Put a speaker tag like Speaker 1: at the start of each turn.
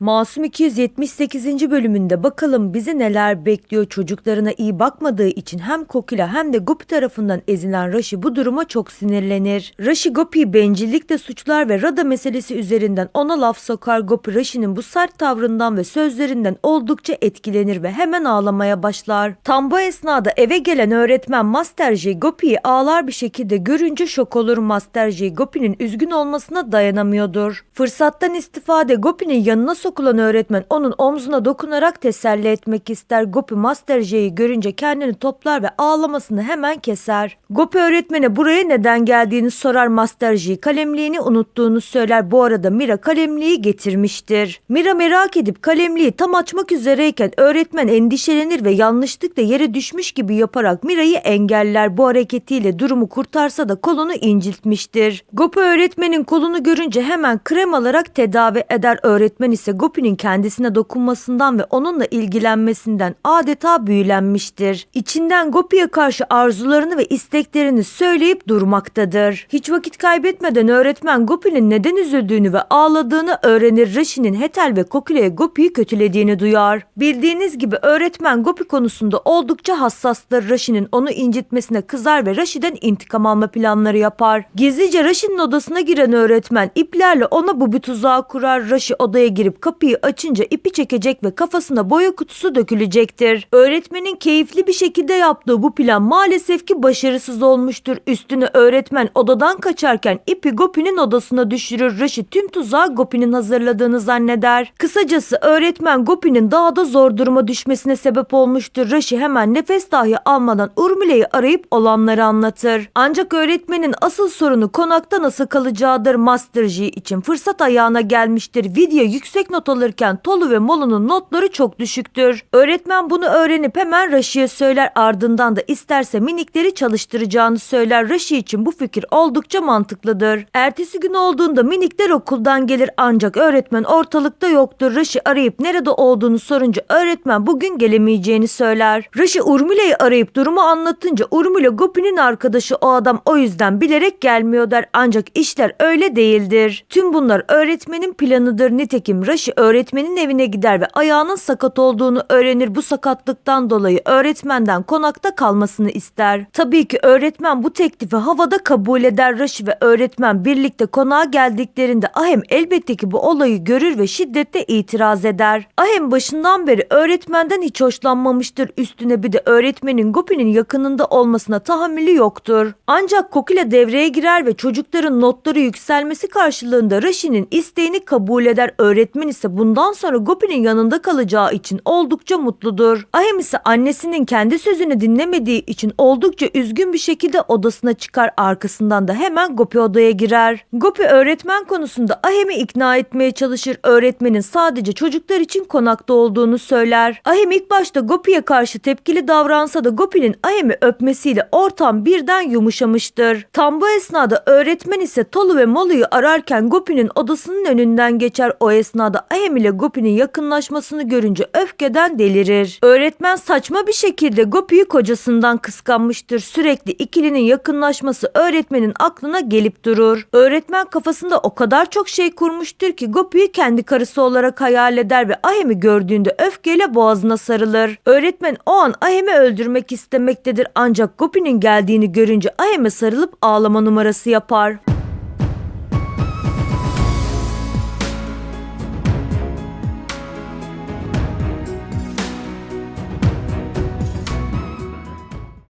Speaker 1: Masum 278. bölümünde bakalım bizi neler bekliyor çocuklarına iyi bakmadığı için hem Kokila hem de Gopi tarafından ezilen Rashi bu duruma çok sinirlenir. Rashi Gopi'yi bencillikle suçlar ve Rada meselesi üzerinden ona laf sokar. Gopi Rashi'nin bu sert tavrından ve sözlerinden oldukça etkilenir ve hemen ağlamaya başlar. Tam bu esnada eve gelen öğretmen Master J Gopi'yi ağlar bir şekilde görünce şok olur. Master J Gopi'nin üzgün olmasına dayanamıyordur. Fırsattan istifade Gopi'nin yanına sokulan öğretmen onun omzuna dokunarak teselli etmek ister. Gopi Master J'yi görünce kendini toplar ve ağlamasını hemen keser. Gopi öğretmene buraya neden geldiğini sorar Master J. Kalemliğini unuttuğunu söyler. Bu arada Mira kalemliği getirmiştir. Mira merak edip kalemliği tam açmak üzereyken öğretmen endişelenir ve yanlışlıkla yere düşmüş gibi yaparak Mira'yı engeller. Bu hareketiyle durumu kurtarsa da kolunu inciltmiştir. Gopi öğretmenin kolunu görünce hemen krem alarak tedavi eder. Öğretmen ise Gopi'nin kendisine dokunmasından ve onunla ilgilenmesinden adeta büyülenmiştir. İçinden Gopi'ye karşı arzularını ve isteklerini söyleyip durmaktadır. Hiç vakit kaybetmeden öğretmen Gopi'nin neden üzüldüğünü ve ağladığını öğrenir. Rashi'nin Hetel ve Kokile'ye Gopi'yi kötülediğini duyar. Bildiğiniz gibi öğretmen Gopi konusunda oldukça hassastır. Rashi'nin onu incitmesine kızar ve Rashi'den intikam alma planları yapar. Gizlice Rashi'nin odasına giren öğretmen iplerle ona bu bir tuzağı kurar. Rashi odaya girip kapıyı açınca ipi çekecek ve kafasına boya kutusu dökülecektir. Öğretmenin keyifli bir şekilde yaptığı bu plan maalesef ki başarısız olmuştur. Üstüne öğretmen odadan kaçarken ipi Gopi'nin odasına düşürür. Rashi tüm tuzağı Gopi'nin hazırladığını zanneder. Kısacası öğretmen Gopi'nin daha da zor duruma düşmesine sebep olmuştur. Rashi hemen nefes dahi almadan Urmile'yi arayıp olanları anlatır. Ancak öğretmenin asıl sorunu konakta nasıl kalacağıdır. Master G için fırsat ayağına gelmiştir. Video yüksek not alırken Tolu ve Molu'nun notları çok düşüktür. Öğretmen bunu öğrenip hemen Rashi'ye söyler ardından da isterse minikleri çalıştıracağını söyler. Rashi için bu fikir oldukça mantıklıdır. Ertesi gün olduğunda minikler okuldan gelir ancak öğretmen ortalıkta yoktur. Rashi arayıp nerede olduğunu sorunca öğretmen bugün gelemeyeceğini söyler. Rashi Urmile'yi arayıp durumu anlatınca Urmile Gopi'nin arkadaşı o adam o yüzden bilerek gelmiyor der ancak işler öyle değildir. Tüm bunlar öğretmenin planıdır. Nitekim Rashi öğretmenin evine gider ve ayağının sakat olduğunu öğrenir. Bu sakatlıktan dolayı öğretmenden konakta kalmasını ister. Tabii ki öğretmen bu teklifi havada kabul eder. Rashi ve öğretmen birlikte konağa geldiklerinde Ahem elbette ki bu olayı görür ve şiddetle itiraz eder. Ahem başından beri öğretmenden hiç hoşlanmamıştır. Üstüne bir de öğretmenin Gopi'nin yakınında olmasına tahammülü yoktur. Ancak Kokile devreye girer ve çocukların notları yükselmesi karşılığında Rashi'nin isteğini kabul eder. Öğretmen ise bundan sonra Gopi'nin yanında kalacağı için oldukça mutludur. Ahem ise annesinin kendi sözünü dinlemediği için oldukça üzgün bir şekilde odasına çıkar. Arkasından da hemen Gopi odaya girer. Gopi öğretmen konusunda Ahem'i ikna etmeye çalışır. Öğretmenin sadece çocuklar için konakta olduğunu söyler. Ahem ilk başta Gopi'ye karşı tepkili davransa da Gopi'nin Ahem'i öpmesiyle ortam birden yumuşamıştır. Tam bu esnada öğretmen ise Tolu ve Molu'yu ararken Gopi'nin odasının önünden geçer. O esnada Ahem ile Gopi'nin yakınlaşmasını görünce öfkeden delirir. Öğretmen saçma bir şekilde Gopi'yi kocasından kıskanmıştır. Sürekli ikilinin yakınlaşması öğretmenin aklına gelip durur. Öğretmen kafasında o kadar çok şey kurmuştur ki Gopi'yi kendi karısı olarak hayal eder ve Ahem'i gördüğünde öfkeyle boğazına sarılır. Öğretmen o an Ahem'i öldürmek istemektedir ancak Gopi'nin geldiğini görünce Ahem'e sarılıp ağlama numarası yapar.